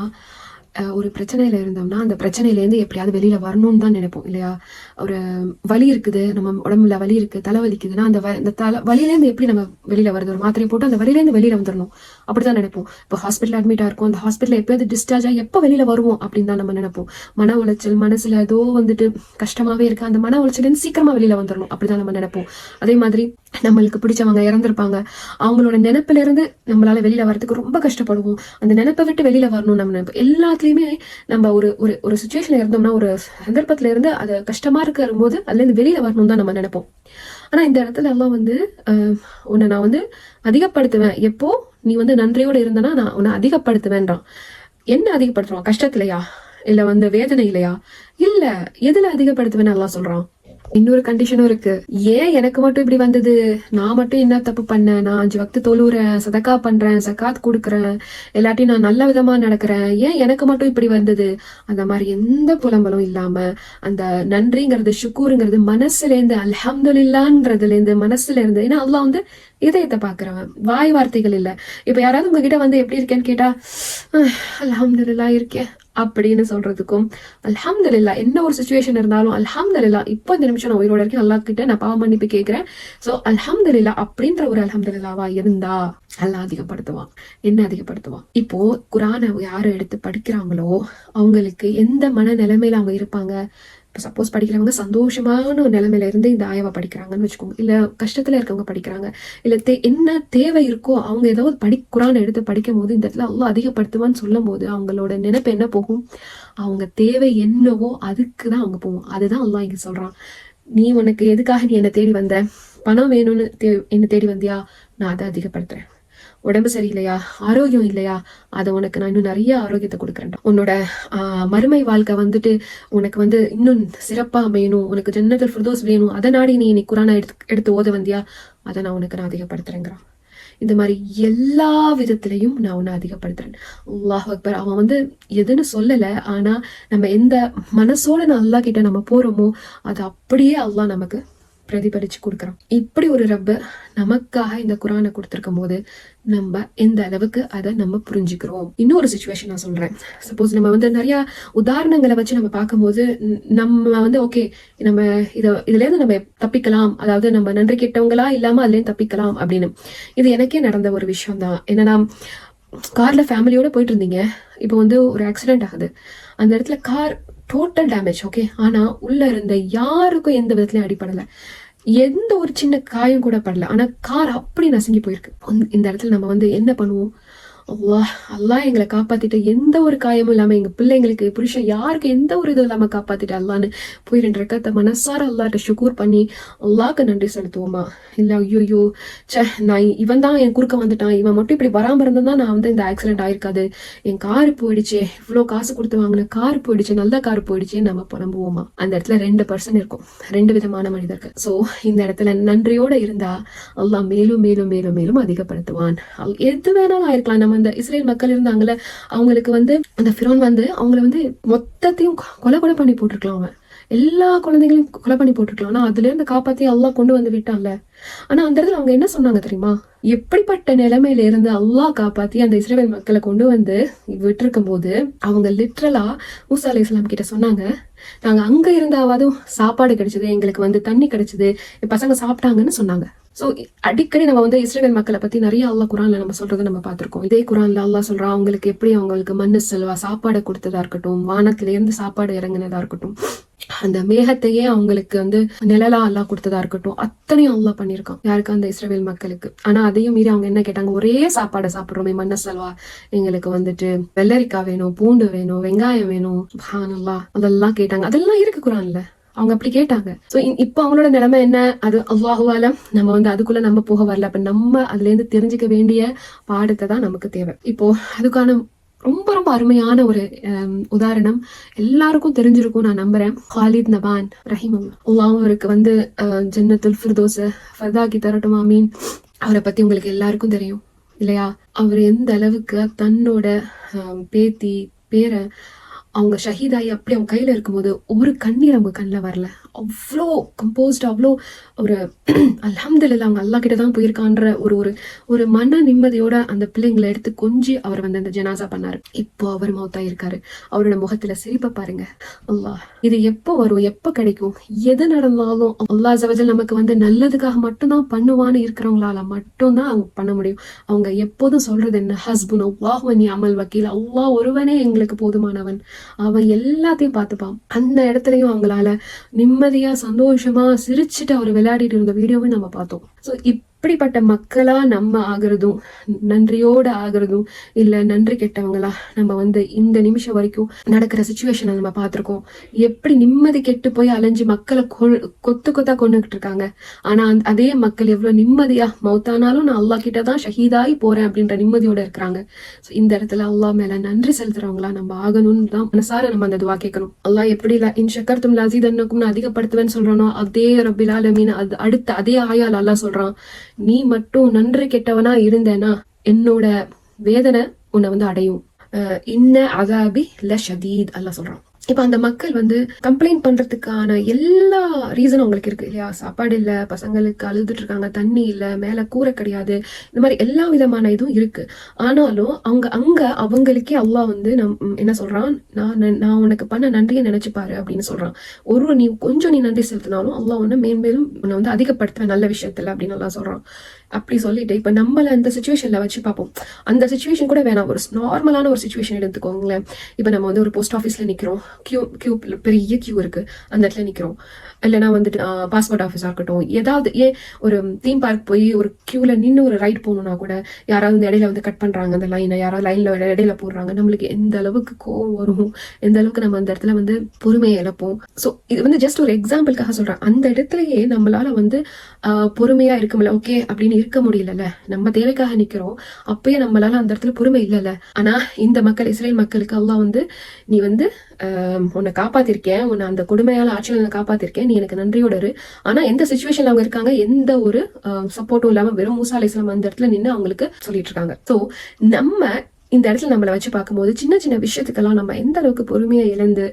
ஒரு பிரச்சனையில இருந்தோம்னா அந்த பிரச்சனையிலேருந்து எப்படியாவது வெளியில வரணும்னு தான் நினைப்போம் இல்லையா? ஒரு வலி இருக்குது நம்ம உடம்புல வலி இருக்கு தலை வலிக்குதுன்னா அந்த வ- அந்த தலை வலியிலேருந்து எப்படி நம்ம வெளியில வருது? ஒரு மாத்திரை போட்டு அந்த வலியிலேருந்து வெளியில வந்துடணும் அப்படிதான் நினைப்போம். இப்போ ஹாஸ்பிட்டல் அட்மிட்டாக இருக்கும் அந்த ஹாஸ்பிட்டலில் எப்போயாவது டிஸ்சார்ஜ் ஆகி எப்போ வெளியில வருவோம் அப்படின்னு தான் நம்ம நினைப்போம். மன உளைச்சல் மனசுல ஏதோ வந்துட்டு கஷ்டமாவே இருக்குது அந்த மன உளைச்சலேருந்து சீக்கிரமா வெளியில வந்துடணும் அப்படிதான் நம்ம நினைப்போம். அதே மாதிரி நம்மளுக்கு பிடிச்சவங்க இறந்திருப்பாங்க. அவங்களோட நினைப்புல இருந்து நம்மளால வெளியில வரதுக்கு ரொம்ப கஷ்டப்படுவோம். அந்த நினைப்பை விட்டு வெளியில வரணும் நம்ம நினைப்போம். எல்லாத்துலயுமே நம்ம ஒரு ஒரு ஒரு சுச்சுவேஷன்ல இருந்தோம்னா ஒரு சந்தர்ப்பத்துல இருந்து அது கஷ்டமா இருக்கிற போது அதுல இருந்து வெளியில வரணும் தான் நம்ம நினைப்போம். ஆனா இந்த இடத்துல எல்லாம் வந்து ஆஹ், உன்னை நான் வந்து அதிகப்படுத்துவேன். எப்போ? நீ வந்து நன்றியோட இருந்தனா? நான் உன்னை அதிகப்படுத்துவேன்றான். என்ன அதிகப்படுத்துறான்? கஷ்டத்திலையா? இல்ல வந்து வேதனை இல்லையா இல்ல எதுல அதிகப்படுத்துவேன்னு எல்லாம் சொல்றான்? இன்னொரு கண்டிஷனும் இருக்கு. ஏன் எனக்கு மட்டும் இப்படி வந்தது? நான் மட்டும் என்ன தப்பு பண்ணேன்? நான் அஞ்சு வக்து தொழுறேன் சதக்கா பண்றேன் சக்காத் கொடுக்குறேன் எல்லாத்தையும் நான் நல்ல விதமா நடக்கிறேன். ஏன் எனக்கு மட்டும் இப்படி வந்தது? அந்த மாதிரி எந்த புலம்பலும் இல்லாம அந்த நன்றிங்கிறது சுக்கூருங்கிறது மனசுல இருந்து அல்ஹம்துலில்லான்றதுல இருந்து மனசுல இருந்து ஏன்னா அல்லாஹ் வந்து இதயத்தை பாக்குறவன். வாய் வார்த்தைகள் இல்ல. இப்ப யாராவது உங்ககிட்ட வந்து எப்படி இருக்கேன்னு கேட்டா "அஹ், இருக்கேன். அப்படின்னு சொல்றதுக்கும் அல்ஹாம்தலில்லா என்ன ஒரு சுச்சுவேஷன் இருந்தாலும் அல்ஹம்துலில்லா இப்போ இந்த நிமிஷம் நான் உயிரோட இருக்கேன் அல்லாஹ் கிட்ட நான் பாவம் மன்னிப்பு கேட்கிறேன். சோ அல்ஹம்துலில்லா அப்படின்ற ஒரு அல்ஹம்துலில்லாவா இருந்தா அல்லாஹ் அதிகப்படுத்துவான். என்ன அதிகப்படுத்துவான்? இப்போ குரானை யாரு எடுத்து படிக்கிறாங்களோ அவங்களுக்கு எந்த மன நிலைமையில அவங்க இருப்பாங்க? இப்போ சப்போஸ் படிக்கிறவங்க சந்தோஷமான ஒரு நிலைமையில இருந்து இந்த ஆயவா படிக்கிறாங்கன்னு வச்சுக்கோங்க. இல்லை கஷ்டத்தில் இருக்கவங்க படிக்கிறாங்க. இல்லை தே என்ன தேவை இருக்கோ அவங்க ஏதாவது படி குரான் எடுத்து படிக்கும் போது இந்த இடத்துல அவ்வளோ அதிகப்படுத்துவான்னு சொல்லும் போது அவங்களோட நினைப்பு என்ன போகும்? அவங்க தேவை என்னவோ அதுக்கு தான் அவங்க போகும் அதுதான் அல்லாஹ் இங்கே சொல்கிறான் நீ உனக்கு எதுக்காக நீ என்னை தேடி வந்த? பணம் வேணும்னு தே என்னை தேடி வந்தியா? நான் அதை அதிகப்படுத்துறேன். உடம்பு சரியில்லையா? ஆரோக்கியம் இல்லையா? அதை உனக்கு நான் இன்னும் நிறைய ஆரோக்கியத்தை கொடுக்குறேன். உன்னோட மறுமை வாழ்க்கை வந்துட்டு உனக்கு வந்து இன்னும் சிறப்பாக அமையணும். உனக்கு ஜன்னத்தில் ஃபிர்தோஸ் வேணும் அதை நாடி நீ இன்னைக்கு குரானை எடுத்து எடுத்து ஓத வந்தியா? அதை நான் உனக்கு நான் அதிகப்படுத்துறேங்கிறான். இந்த மாதிரி எல்லா விதத்திலையும் நான் உன்னை அதிகப்படுத்துறேன். அல்லாஹ் அக்பர். அவன் வந்து எதுன்னு சொல்லலை. ஆனா நம்ம எந்த மனசோட நான் அல்லாஹ் கிட்ட நம்ம போகிறோமோ அது அப்படியே அல்லாஹ் நமக்கு பிரதிபலிச்சு கொடுக்குறான் இப்படி ஒரு ரப்ப நமக்காக இந்த குரானை கொடுத்துருக்கும் போது நம்ம எந்த அளவுக்கு அதை நம்ம புரிஞ்சுக்கிறோம்? இன்னொரு சுச்சுவேஷன் நான் சொல்றேன். சப்போஸ் நம்ம வந்து நிறைய உதாரணங்களை வச்சு நம்ம பார்க்கும்போது நம்ம வந்து ஓகே நம்ம இதை இதுல இருந்து நம்ம தப்பிக்கலாம். அதாவது நம்ம நன்றி கெட்டவங்களா இல்லாம அதுல தப்பிக்கலாம் அப்படின்னு. இது எனக்கே நடந்த ஒரு விஷயம் தான். என்னன்னா கார்ல ஃபேமிலியோட போயிட்டு இருந்தீங்க. இப்போ வந்து ஒரு ஆக்சிடென்ட் ஆகுது. அந்த இடத்துல கார் டோட்டல் டேமேஜ் ஓகே ஆனால் உள்ளே இருந்த யாருக்கும் எந்த விதத்துலையும் அடிப்படலை எந்த ஒரு சின்ன காயம் கூட படல. ஆனால் கார் அப்படி நசுங்கி போயிருக்கு. இந்த இடத்துல நம்ம வந்து என்ன பண்ணுவோம்? அல்லாஹ் அல்லாஹ் எங்களை காப்பாத்திட்டு எந்த ஒரு காயமும் இல்லாம எங்க பிள்ளைங்களுக்கு புருஷன் யாருக்கு எந்த ஒரு இதுவும் இல்லாம காப்பாத்திட்டு அல்லான்னு போய் ரெண்டு ரக்கத்தை மனசார அல்லாட்ட ஷுக்கூர் பண்ணி அல்லாக்கு நன்றி செலுத்துவோமா? இல்ல ஐயோ சே நான் இவன் தான் என் குறுக்க வந்துட்டான் இவன் மட்டும் இப்படி வராம இருந்தா நான் வந்து இந்த ஆக்சிடென்ட் ஆயிருக்காது. என் கார் போயிடுச்சே இவ்வளோ காசு கொடுத்து வாங்கின கார் போயிடுச்சு நல்ல கார் போயிடுச்சே நம்ம புலம்புவோமா? அந்த இடத்துல ரெண்டு பர்சன் இருக்கும் ரெண்டு விதமான மனிதர்கள். சோ இந்த இடத்துல நன்றியோட இருந்தா அல்லாஹ் மேலும் மேலும் மேலும் மேலும் அதிகப்படுத்துவான். எது வேணாலும் ஆயிருக்கலாம் நம்ம இந்த இஸ்ரேல் மக்கள் இருந்தாங்கல்ல அவங்களுக்கு வந்து அந்த ஃபிரோன் வந்து அவங்கள வந்து மொத்தத்தையும் கொலை கொலை பண்ணி போட்டிருக்கலாம் அவன். எல்லா குழந்தைகளையும் கொலை பண்ணி போட்டிருக்கலாம். ஆனா அதுல இருந்து காப்பாத்தி அல்லாஹ் கொண்டு வந்து விட்டான்ல. ஆனா அந்த இடத்துல அவங்க என்ன சொன்னாங்க தெரியுமா? எப்படிப்பட்ட நிலைமையில இருந்து அல்லாஹ் காப்பாத்தி அந்த இஸ்ரேல் மக்களை கொண்டு வந்து விட்டிருக்கும் போது அவங்க லிட்ரலா மூசா அலி இஸ்லாம் கிட்ட சொன்னாங்க நாங்க அங்க இருந்தாவது சாப்பாடு கிடைச்சது எங்களுக்கு வந்து தண்ணி கிடைச்சது என் பசங்க சாப்பிட்டாங்கன்னு சொன்னாங்க. சோ அடிக்கடி நம்ம வந்து இஸ்ரேல் மக்களை பத்தி நிறைய அல்லா குரான்ல நம்ம சொல்றதை நம்ம பார்த்துருக்கோம். இதே குரான்ல அல்லா சொல்றான் அவங்களுக்கு எப்படி அவங்களுக்கு மண்ணு செல்வா சாப்பாடு கொடுத்ததா இருக்கட்டும் வானத்துல இருந்து சாப்பாடு இறங்குனதா இருக்கட்டும் அந்த மேகத்தையே அவங்களுக்கு வந்து நிழலா அல்லாஹ் கொடுத்ததா இருக்கட்டும் அத்தனையும் அல்லாஹ் பண்ணியிருக்கான். யாருக்கு? அந்த இஸ்ரேல் மக்களுக்கு. ஆனா அதையும் மீறி அவங்க என்ன கேட்டாங்க? ஒரே சாப்பாடை சாப்பிடுறோமே மண்ண செல்வா எங்களுக்கு வந்துட்டு வெள்ளரிக்காய் வேணும் பூண்டு வேணும் வெங்காயம் வேணும். அதெல்லாம் கேட்டாங்க. அதெல்லாம் இருக்கு குரான்ல. அவங்க அப்படி கேட்டாங்க. சோ இப்போ அவங்களோட நிலைமை என்ன? அது அல்லாஹுவால நம்ம வந்து அதுக்குள்ள நம்ம போக வரல. அப்ப நம்ம அதுல இருந்து தெரிஞ்சுக்க வேண்டிய பாடத்தை தான் நமக்கு தேவை. இப்போ அதுக்கான ரொம்ப ரொம்ப அருமையான ஒரு உதாரணம் எல்லாருக்கும் தெரிஞ்சிருக்கும் நான் நம்புறேன். ஹாலித் நபான் ரஹீம் அல்லாஹ் அவருக்கு வந்து ஜன்னத்துல் ஃபிர்தோஸ் ஃபர்தாக்கி தரட்டுமா மீன் அவரை பத்தி உங்களுக்கு எல்லாருக்கும் தெரியும். இல்லையா? அவர் எந்த அளவுக்கு தன்னோட பேத்தி பேரை அவங்க ஷஹீதாயி அப்படி அவங்க கையில இருக்கும்போது ஒரு கண்ணீர் அவங்க கண்ணில் வரல. அவ்வளோ கம்போஸ்ட் அவ்வளோ ஒரு அல்ஹம்துலில்லாஹ் அவங்க அல்லா கிட்ட தான் போயிருக்கான்ற ஒரு ஒரு ஒரு மன நிம்மதியோட அந்த பிள்ளைங்களை எடுத்து கொஞ்சி அவர் வந்து அந்த ஜனாசா பண்ணார். இப்போ அவர் மௌத்தா இருக்காரு. அவரோட முகத்துல சிரிப்பை பாருங்க. அல்லா இது எப்போ வரும்? எப்போ கிடைக்கும்? எது நடந்தாலும் அல்லா ஜவஜல் நமக்கு வந்து நல்லதுக்காக மட்டும்தான் பண்ணுவான்னு இருக்கிறவங்களால மட்டும்தான் அவங்க பண்ண முடியும். அவங்க எப்போதும் சொல்றது என்ன? ஹஸ்புன் அல்லாஹ் நீ அமல் வக்கீல். அவ்வா ஒருவனே எங்களுக்கு போதுமானவன். அவன் எல்லாத்தையும் பார்த்துப்பான். அந்த இடத்துலையும் அவங்களால நிம்மதியாக சந்தோஷமா சிரிச்சுட்டு அவர் விளையாடிட்டு இருந்த வீடியோவும் நம்ம பார்த்தோம். ஸோ இப்படிப்பட்ட மக்களா நம்ம ஆகிறதும் நன்றியோட ஆகிறதும் இல்ல நன்றி கெட்டவங்களா நம்ம வந்து இந்த நிமிஷம் வரைக்கும் நடக்கிற சுச்சுவேஷனை நம்ம பார்த்துருக்கோம். எப்படி நிம்மதி கெட்டு போய் அலைஞ்சு மக்களை கொ- கொத்து கொத்தா கொண்டுகிட்டு இருக்காங்க. ஆனா அதே மக்கள் எவ்வளவு நிம்மதியா மௌத்தானாலும் நான் அல்லாஹ் கிட்ட தான் ஷஹீதாகி போறேன் அப்படின்ற நிம்மதியோட இருக்கிறாங்க. ஸோ இந்த இடத்துல அல்லாஹ் மேல நன்றி செலுத்துறவங்களா நம்ம ஆகணும்னு தான் மனசார நம்ம அந்த துவா கேட்கணும். அல்லா எப்படி ல- இன் சக்கர்த்தும் லசீதன்னுக்கும் நான் அதிகப்படுத்துவேன்னு சொல்றானோ அதே ரபிலால மீன் அது அடுத்த அதே ஆயால் அல்லா சொல்றேன். நீ மட்டும் நன்றி கெட்டவனா இருந்தேனா என்னோட வேதனை உன்னை வந்து அடையும். இன்ன அதாபி ல ஷதீத் சொல்றான். இப்போ அந்த மக்கள் வந்து கம்ப்ளைண்ட் பண்றதுக்கான எல்லா ரீசனும் அவங்களுக்கு இருக்கு. இல்லையா? சாப்பாடு இல்ல பசங்களுக்கு அழுதுட்டு இருக்காங்க தண்ணி இல்ல மேல கூரை கிடையாது. இந்த மாதிரி எல்லா விதமான இதுவும் இருக்கு. ஆனாலும் அவங்க அங்க அவங்களுக்கே அல்லாஹ் வந்து நம் என்ன சொல்றான்? நான் நன்- நான் உனக்கு பண்ண நன்றியை நினைச்சு பாரு அப்படின்னு சொல்றான். ஒரு நீ கொஞ்சம் நீ நன்றி செலுத்தினாலும் அல்லாஹ் ஒன்று மேன்மேலும் உன்னை வந்து அதிகப்படுத்துவேன் நல்ல விஷயத்துல அப்படின்னு நல்லா சொல்றான். அப்படி சொல்லிட்டு இப்போ நம்மள அந்த சுச்சுவேஷன்ல வச்சு பார்ப்போம். அந்த சுச்சுவேஷன் கூட வேணாம். ஒரு நார்மலான ஒரு சுச்சுவேஷன் எடுத்துக்கோங்களேன். இப்போ நம்ம வந்து ஒரு போஸ்ட் ஆஃபீஸ்ல நிற்கிறோம் கியூ கியூ பெரிய கியூ இருக்கு அந்த இடத்துல நிக்கிறோம் இல்லைனா வந்துட்டு பாஸ்போர்ட் ஆஃபீஸா இருக்கட்டும் ஏதாவது ஏ ஒரு தீம் பார்க் போய் ஒரு கியூல நின்று ஒரு ரைட் போகணும்னா கூட யாராவது இந்த இடையில வந்து கட் பண்றாங்க அந்த லைனை யாராவது லைன்ல இடையில போடுறாங்க நம்மளுக்கு எந்த அளவுக்கு கோவம் வரும் எந்த அளவுக்கு நம்ம அந்த இடத்துல வந்து பொறுமையை இழப்போம். ஸோ இது வந்து ஜஸ்ட் ஒரு எக்ஸாம்பிளுக்காக சொல்கிறேன் அந்த இடத்துலயே நம்மளால வந்து ஆஹ், பொறுமையா இருக்க முடியல. ஓகே அப்படின்னு இருக்க முடியலல்ல. நம்ம தேவைக்காக நிக்கிறோம். அப்பயே நம்மளால அந்த இடத்துல பொறுமை இல்லைல்ல. ஆனா இந்த மக்கள் இஸ்ரேல் மக்களுக்கு அல்லாஹ் வந்து நீ வந்து ஆஹ், உன்னை காப்பாத்திருக்கேன் உன்னை அந்த கொடுமையால ஆட்சியில் காப்பாத்திருக்கேன் நீ எனக்கு நன்றியோட இரு ஆனா எந்த சுச்சுவேஷன்ல அவங்க இருக்காங்க எந்த ஒரு சப்போர்ட்டும் இல்லாம வெறும் மூசா அலைஹிஸ்ஸலாம் அந்த இடத்துல நின்று அவங்களுக்கு சொல்லிட்டு இருக்காங்க. ஸோ நம்ம இந்த இடத்துல நம்மளை வச்சு பார்க்கும்போது சின்ன சின்ன விஷயத்துக்கெல்லாம் நம்ம எந்த அளவுக்கு பொறுமையை இழந்து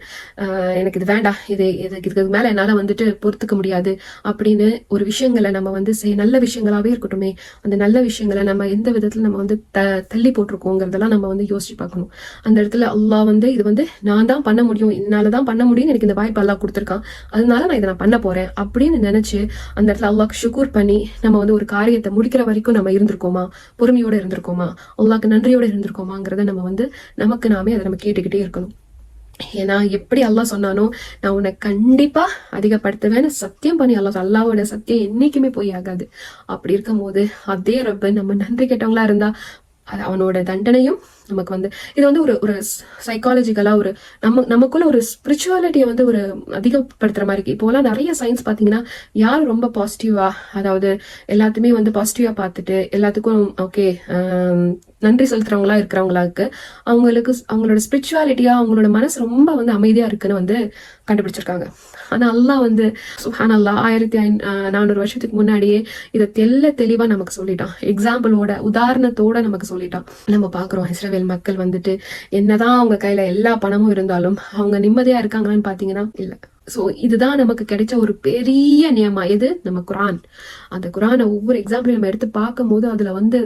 எனக்கு இது வேண்டாம் இது இது இதுக்கு மேலே என்னால் வந்துட்டு பொறுத்துக்க முடியாது அப்படின்னு ஒரு விஷயங்களை நம்ம வந்து செய் நல்ல விஷயங்களாகவே இருக்கட்டுமே அந்த நல்ல விஷயங்களை நம்ம எந்த விதத்தில் நம்ம வந்து த தள்ளி போட்டிருக்கோங்கிறதெல்லாம் நம்ம வந்து யோசிச்சு பார்க்கணும். அந்த இடத்துல அல்லா வந்து இது வந்து நான் தான் பண்ண முடியும் என்னால் தான் பண்ண முடியும் எனக்கு இந்த வாய்ப்பு அல்லாஹ் கொடுத்துருக்கான். அதனால நான் இதை நான் பண்ண போறேன் அப்படின்னு நினச்சி அந்த இடத்துல அல்லாக்கு ஷுக்கூர் பண்ணி நம்ம வந்து ஒரு காரியத்தை முடிக்கிற வரைக்கும் நம்ம இருந்திருக்கோமா? பொறுமையோட இருந்திருக்கோமா? அல்லாஹ்க்கு நன்றியோட இருந்திருக்கோமாங்கிறத நம்ம வந்து நமக்கு நாமே அதை நம்ம கேட்டுக்கிட்டே இருக்கணும். ஏன்னா எப்படி அல்லாஹ் சொன்னானோ நான் உன்னை கண்டிப்பா அதிகப்படுத்துவேன்னு சத்தியம் பண்ணி அல்லாஹ் அல்லாவோட சத்தியம் என்னைக்குமே போய் ஆகாது. அப்படி இருக்கும்போது அதே ரப்ப நம்ம நன்றி கேட்டவங்களா இருந்தா அவனோட தண்டனையும் நமக்கு வந்து இது வந்து ஒரு ஒரு சைக்காலஜிக்கலா ஒரு நம்ம நமக்குள்ள ஒரு ஸ்பிரிச்சுவாலிட்டியை வந்து ஒரு அதிகப்படுத்துற மாதிரி இருக்கு. இப்போலாம் நிறைய சயின்ஸ் பாத்தீங்கன்னா யார் ரொம்ப பாசிட்டிவா அதாவது எல்லாத்தையுமே வந்து பாசிட்டிவா பார்த்துட்டு எல்லாத்துக்கும் ஓகே நன்றி செலுத்துறவங்களா இருக்கிறவங்களாக்கு அவங்களுக்கு அவங்களோட ஸ்பிரிச்சுவாலிட்டியா அவங்களோட மனசு ரொம்ப வந்து அமைதியா இருக்குன்னு வந்து கண்டுபிடிச்சிருக்காங்க. ஆனா அல்லாஹ் வந்து சுஹான் அல்லா ஆயிரத்தி ஐ நானூறு வருஷத்துக்கு முன்னாடியே இதை தெல்ல தெளிவா நமக்கு சொல்லிட்டான். எக்ஸாம்பிளோட உதாரணத்தோட நமக்கு சொல்லிட்டான். நம்ம பாக்குறோம் இஸ்ரேல் மக்கள் வந்துட்டு என்னதான் அவங்க கையில எல்லா பணமும் இருந்தாலும் அவங்க நிம்மதியா இருக்காங்களான்னு பாத்தீங்கன்னா இல்ல. சோ இதுதான் நமக்கு கிடைச்ச ஒரு பெரிய நியமா. எது? நம்ம குரான். அந்த குரானை ஒவ்வொரு எக்ஸாம்பிள் நம்ம எடுத்து பார்க்கும்போது அதுல வந்து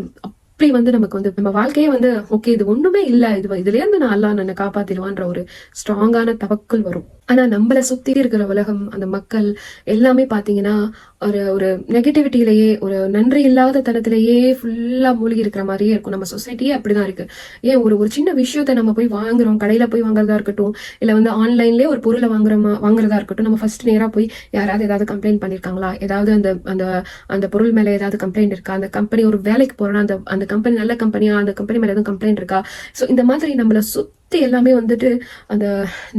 அப்படி வந்து நமக்கு வந்து நம்ம வாழ்க்கையே வந்து ஓகே இது ஒண்ணுமே இல்லை. இது இதுல இருந்து நான் அல்லா என்னை காப்பாத்திடுவான்ற ஒரு ஸ்ட்ராங்கான தவக்கல் வரும். ஆனா நம்மளை சுத்தி இருக்கிற உலகம் அந்த மக்கள் எல்லாமே பார்த்தீங்கன்னா ஒரு ஒரு நெகட்டிவிட்டியிலேயே ஒரு நன்றி இல்லாத தனத்திலேயே ஃபுல்லா மூழ்கி இருக்கிற மாதிரியே இருக்கும். நம்ம சொசைட்டியே அப்படிதான் இருக்கு. ஏன் ஒரு ஒரு சின்ன விஷயத்த நம்ம போய் வாங்குறோம் கடையில போய் வாங்குறதா இருக்கட்டும் இல்லை வந்து ஆன்லைன்லயே ஒரு பொருளை வாங்குறோமா வாங்குறதா இருக்கட்டும் நம்ம ஃபர்ஸ்ட் நேராக போய் யாராவது ஏதாவது கம்ப்ளைண்ட் பண்ணியிருக்காங்களா ஏதாவது அந்த அந்த அந்த பொருள் மேலே ஏதாவது கம்ப்ளைண்ட் இருக்கா? அந்த கம்பெனி ஒரு வேலைக்கு போறோம்னா அந்த அந்த கம்பெனி நல்ல கம்பெனியாக அந்த கம்பெனி மேலே எதுவும் கம்ப்ளைண்ட் இருக்கா? ஸோ இந்த மாதிரி நம்மளை நம்மள சுற்றி எல்லாமே வந்துட்டு அந்த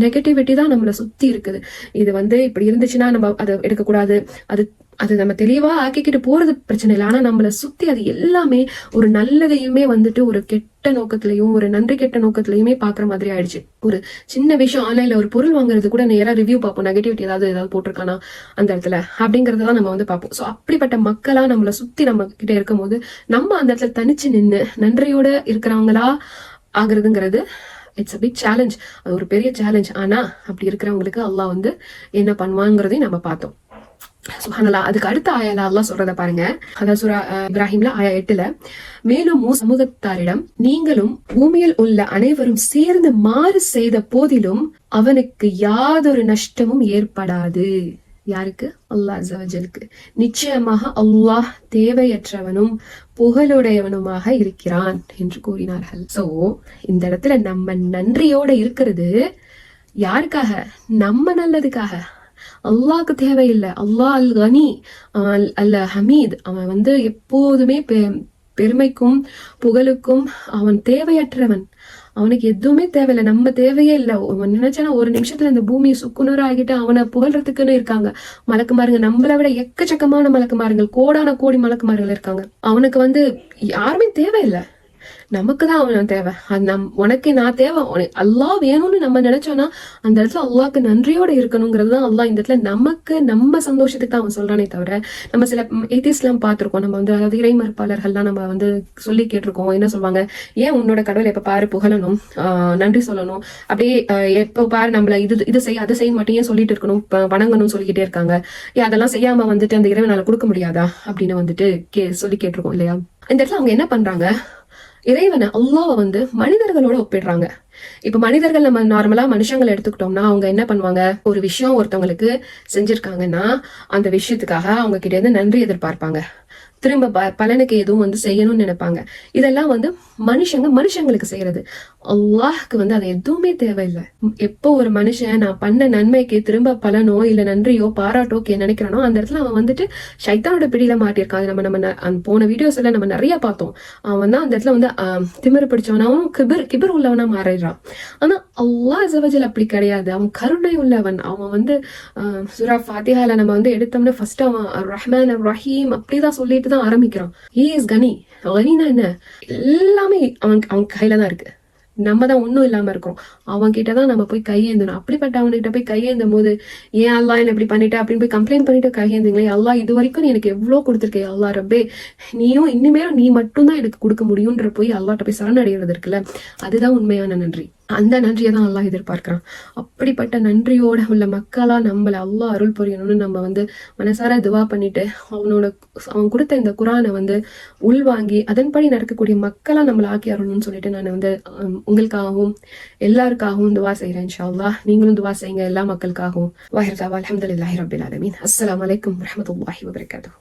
நெகட்டிவிட்டி தான் நம்மளை சுத்தி இருக்குது. இது வந்து இப்படி இருந்துச்சுன்னா நம்ம அதை எடுக்கக்கூடாது. அது அது நம்ம தெளிவா ஆக்கிக்கிட்டு போறது பிரச்சனை இல்லை. ஆனா நம்மள சுத்தி அது எல்லாமே ஒரு நல்லதையுமே வந்துட்டு ஒரு கெட்ட நோக்கத்திலையும் ஒரு நன்றி கெட்ட நோக்கத்திலையுமே பாக்குற மாதிரி ஆயிடுச்சு. ஒரு சின்ன விஷயம் ஆன்லைனில் ஒரு பொருள் வாங்குறது கூட நேராக ரிவ்யூ பார்ப்போம். நெகட்டிவிட்டி ஏதாவது ஏதாவது போட்டிருக்கானா அந்த இடத்துல. அப்படிங்கறதெல்லாம் நம்ம வந்து பார்ப்போம். ஸோ அப்படிப்பட்ட மக்களா நம்மள சுத்தி நம்ம கிட்ட இருக்கும்போது நம்ம அந்த இடத்துல தனிச்சு நின்று நன்றியோட இருக்கிறவங்களா ஆகுறதுங்கிறது இட்ஸ் அ பிக் சேலஞ்ச் அது ஒரு பெரிய சேலஞ்ச் ஆனா அப்படி இருக்கிறவங்களுக்கு அல்லாஹ் வந்து என்ன பண்ணுவாங்கிறதையும் நம்ம பார்த்தோம். சுஹானலா அதுக்கு அடுத்த ஆயால அல்லாஹ் சொல்றத பாருங்க. அதாவது சுரா இப்ராஹிம்ல ஆயா எட்டுல மேலும் சமூகத்தாரிடம் நீங்களும் பூமியில் உள்ள அனைவரும் சேர்ந்து மாறு செய்த போதிலும் அவனுக்கு யாதொரு நஷ்டமும் ஏற்படாது. யாருக்கு? அல்லாஹ் அஸ்ஸவஜலுக்கு நிச்சயமாக அல்லாஹ் தேவையற்றவனும் புகழுடையவனுமாக இருக்கிறான் என்று கூறினார்கள். சோ இந்த இடத்துல நம்ம நன்றியோட இருக்கிறது யாருக்காக? நம்ம நல்லதுக்காக. அல்லாஹ்க்கு தேவையில்லை. அல்லாஹ் அல் கனி அல்ல ஹமீத். அவன் வந்து எப்போதுமே பெ- பெருமைக்கும் புகழுக்கும் அவன் தேவையற்றவன். அவனுக்கு எதுவுமே தேவையில்லை. நம்ம தேவையே இல்லை. அவன் நினைச்சானா ஒரு நிமிஷத்துல இந்த பூமி சுக்குநூறு ஆகிட்டு அவனை புகழ்றதுக்குன்னு இருக்காங்க. மலக்குமாருங்க நம்மளை விட எக்கச்சக்கமான மலக்குமாருங்கள் கோடான கோடி மலக்குமார்கள் இருக்காங்க. அவனுக்கு வந்து யாருமே தேவையில்லை. நமக்கு தான் அவன் தேவை. அது நம் உனக்கு நான் தேவை. உனக்கு அல்லாஹ் வேணும்னு நம்ம நினைச்சோம்னா அந்த இடத்துல அல்லாவுக்கு நன்றியோட இருக்கணுங்கிறது தான் அல்லாஹ் இந்த இடத்துல நமக்கு நம்ம சந்தோஷத்துக்கு தான் அவன் சொல்றானே தவிர நம்ம சில எல்லாம் பார்த்திருக்கோம். நம்ம வந்து அதாவது இறை மறுப்பாளர்கள்லாம் நம்ம வந்து சொல்லி கேட்டிருக்கோம். என்ன சொல்லுவாங்க ஏன் உன்னோட கடவுளை எப்ப பாரு புகழணும் ஆஹ் நன்றி சொல்லணும்? அப்படியே ஆஹ் எப்ப பாரு நம்மள இது இது செய்ய அதை செய்ய மட்டும் ஏன் சொல்லிட்டு இருக்கணும்? வணங்கணும்னு சொல்லிக்கிட்டே இருக்காங்க. ஏன் அதெல்லாம் செய்யாம வந்துட்டு அந்த இறைவனால கொடுக்க முடியாதா? அப்படின்னு வந்துட்டு கே சொல்லி கேட்டிருக்கோம் இல்லையா? இந்த இடத்துல அவங்க என்ன பண்றாங்க? இறைவனை அல்லாவை வந்து மனிதர்களோட ஒப்பிடுறாங்க. இப்ப மனிதர்கள் நம்ம நார்மலா மனுஷங்களை எடுத்துக்கிட்டோம்னா அவங்க என்ன பண்ணுவாங்க? ஒரு விஷயம் ஒருத்தவங்களுக்கு செஞ்சிருக்காங்கன்னா அந்த விஷயத்துக்காக அவங்க கிட்ட இருந்து நன்றி எதிர்பார்ப்பாங்க. திரும்ப ப- பலனுக்கு எதுவும் வந்து செய்யணும்னு நினைப்பாங்க. இதெல்லாம் வந்து மனுஷங்க மனுஷங்களுக்கு செய்யறது. அல்லாஹ்க்கு வந்து அது எதுவுமே தேவையில்லை. எப்போ ஒரு மனுஷன் நான் பண்ண நன்மைக்கு திரும்ப பலனோ இல்ல நன்றியோ பாராட்டோ நினைக்கிறானோ அந்த இடத்துல அவன் வந்துட்டு ஷைத்தானோட பிடியில மாட்டியிருக்கான். நம்ம நம்ம அந்த போன வீடியோஸ் எல்லாம் நம்ம நிறைய பார்த்தோம். அவன் தான் அந்த இடத்துல வந்து ஆஹ், திமிரு பிடிச்சவனாவும் கிபர் கிபர் உள்ளவனா மாறிடுறான். ஆனா அல்லா ஜவஜல் அப்படி கிடையாது. அவன் கருணை உள்ளவன். அவன் வந்து சுரா ஃபாத்திஹால நம்ம வந்து எடுத்தோம்னா ஃபர்ஸ்ட் அவன் ரஹ்மான் ரஹீம் அப்படிதான் சொல்லிட்டு தான் ஆரம்பிக்கிறான் ஹீ இஸ் கனி கனினா என்ன? எல்லாமே அவன் அவன் கையில தான் இருக்கு. நம்ம தான் ஒன்றும் இல்லாம இருக்கிறோம் அவன் கிட்ட தான் நம்ம போய் கையேந்தணும். அப்படிப்பட்ட அவன்கிட்ட போய் கையேந்தும் போது ஏன் அல்லாஹ் என்ன இப்படி பண்ணிட்டு? அப்படின்னு போய் கம்ப்ளைண்ட் பண்ணிட்டு கையேந்துங்களே அல்லாஹ் இது வரைக்கும் நீ எனக்கு எவ்வளோ கொடுத்துருக்கே அல்லா ரப்பே. நீயும் இனிமேலும் நீ மட்டும்தான் எனக்கு கொடுக்க முடியுன்ற போய் அல்லாஹ்ட்ட போய் சரணடைகிறது இருக்குல்ல. அதுதான் உண்மையான நன்றி. அந்த நன்றியை தான் அல்லாஹ் எதிர்பார்க்கிறான். அப்படிப்பட்ட நன்றியோட உள்ள மக்களா நம்மள அல்லாஹ் அருள் புரியணும்னு நம்ம வந்து மனசார துவா பண்ணிட்டு அவனோட அவன் கொடுத்த இந்த குரானை வந்து உள்வாங்கி அதன்படி நடக்கக்கூடிய மக்களா நம்மளை ஆக்கி அருள்னு சொல்லிட்டு நான் வந்து உங்களுக்காகவும் எல்லாருக்காகவும் துவா செய்கிறேன் இன்ஷா அல்லாஹ் நீங்களும் துவா செய்யுங்க எல்லா மக்களுக்காகவும். வாஹிர்தாவா அலமதுல்லாஹி ரபில் ஆலமீன். அஸ்ஸலாமு அலைக்கும் வரஹ்மத்துல்லாஹி வபரகாத்துஹு.